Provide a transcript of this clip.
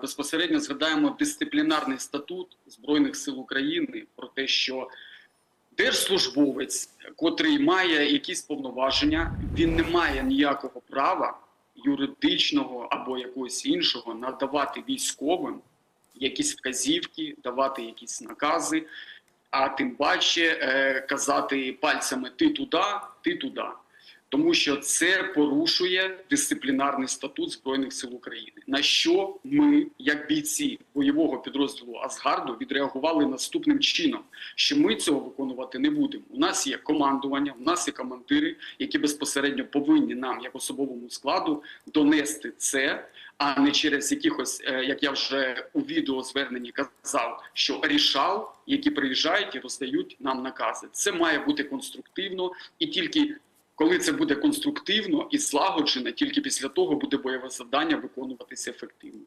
безпосередньо згадаємо дисциплінарний статут Збройних сил України про те, що держслужбовець, котрий має якісь повноваження, він не має ніякого права юридичного або якогось іншого надавати військовим якісь вказівки, давати якісь накази, а тим паче е, казати пальцями ти туди, ти туди. Тому що це порушує дисциплінарний статут Збройних сил України. На що ми, як бійці бойового підрозділу Асгарду, відреагували наступним чином: що ми цього виконувати не будемо. У нас є командування, у нас є командири, які безпосередньо повинні нам, як особовому складу, донести це, а не через якихось, е, як я вже у відеозверненні казав, що рішал, які приїжджають і роздають нам накази. Це має бути конструктивно і тільки. Коли це буде конструктивно і злагоджено, тільки після того буде бойове завдання виконуватися ефективно.